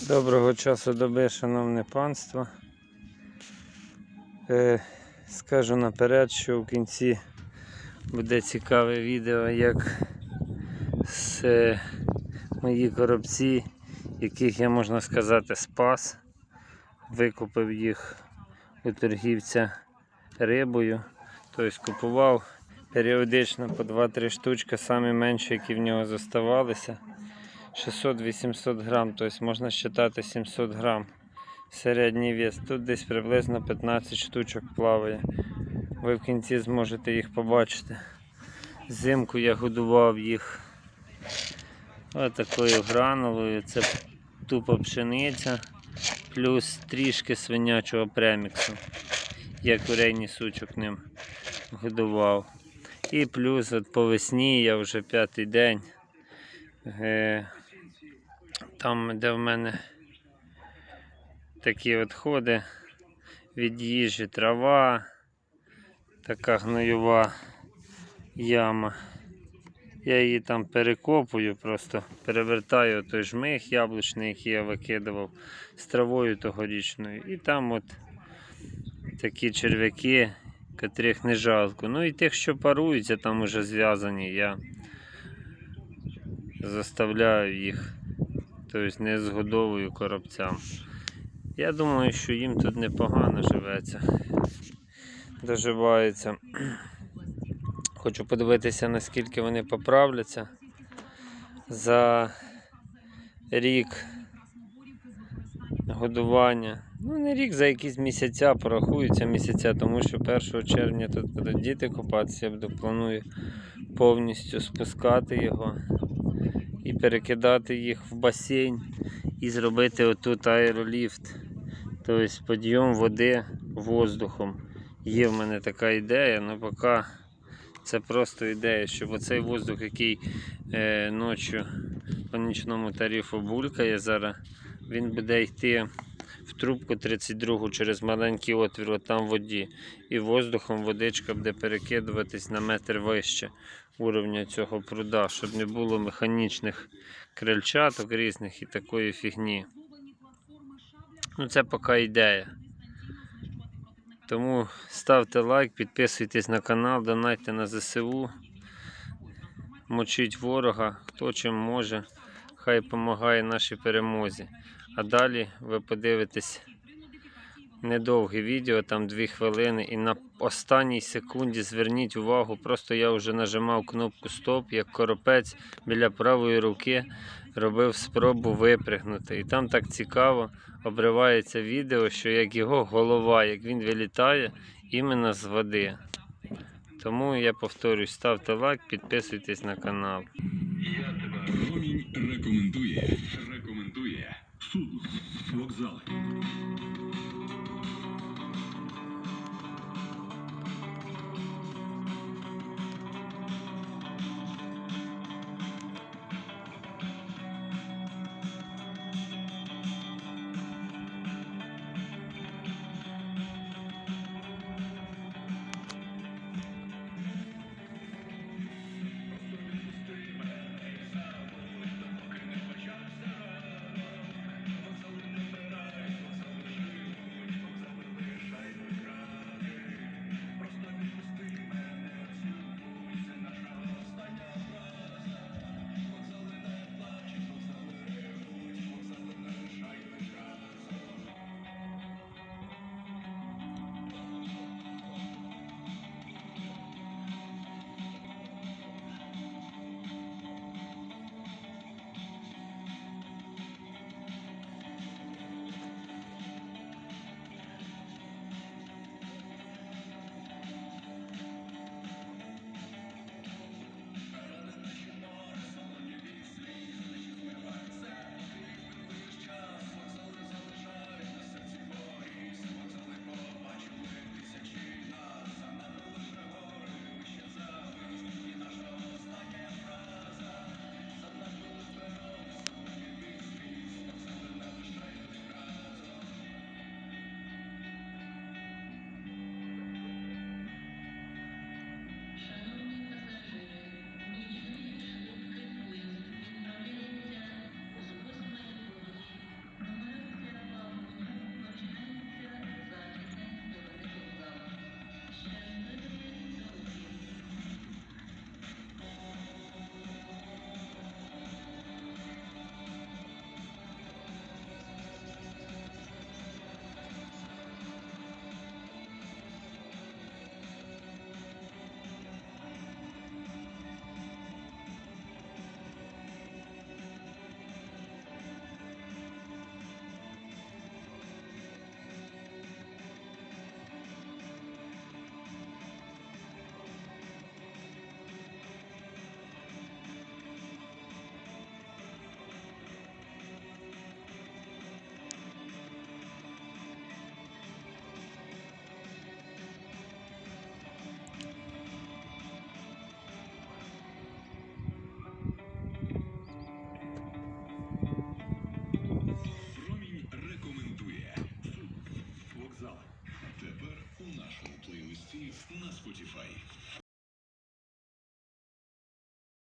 Доброго часу доби, шановне панство. Е, скажу наперед, що в кінці буде цікаве відео, як з е, мої коробці, яких я можна сказати спас, викупив їх у торгівця рибою. Тобто купував періодично по 2-3 штучки, самі менші, які в нього зоставалися. 600-800 грам, тобто можна вважати 700 грам. Середній вес. Тут десь приблизно 15 штучок плаває. Ви в кінці зможете їх побачити. Зимку я годував їх отакою гранулою. Це тупо пшениця, плюс трішки свинячого преміксу. Я курейні сучок ним годував. І плюс от по весні я вже п'ятий день. Е, там, де в мене такі відходи від їжі, трава, така гноюва яма. Я її там перекопую, просто перевертаю той жмих яблучний, який я викидував з травою тогорічною. І там от такі черв'яки, котрих не жалко. Ну і тих, що паруються, там уже зв'язані, я заставляю їх, тобто не згодовую коробцям. Я думаю, що їм тут непогано живеться, доживається. Хочу подивитися, наскільки вони поправляться за рік годування. Ну, не рік, за якісь місяця, порахуються місяця, тому що 1 червня тут будуть діти купатися, я планую повністю спускати його і перекидати їх в басейн і зробити отут аероліфт. Тобто підйом води воздухом. Є в мене така ідея, але поки це просто ідея, щоб оцей воздух, який е, ночі по нічному тарифу булькає зараз, він буде йти в трубку 32 через маленький отвір от там воді. І воздухом водичка буде перекидуватись на метр вище уровня цього пруда, щоб не було механічних крильчаток різних і такої фігні. Ну, це поки ідея. Тому ставте лайк, підписуйтесь на канал, донайте на ЗСУ, мочіть ворога, хто чим може, хай допомагає нашій перемозі. А далі ви подивитесь недовге відео, там 2 хвилини, і на останній секунді зверніть увагу, просто я вже нажимав кнопку стоп, як коропець біля правої руки робив спробу випригнути. І там так цікаво обривається відео, що як його голова, як він вилітає іменно з води. Тому я повторюсь, ставте лайк, підписуйтесь на канал. Промінь рекомендує. Рекомендує. Суд. Вокзали.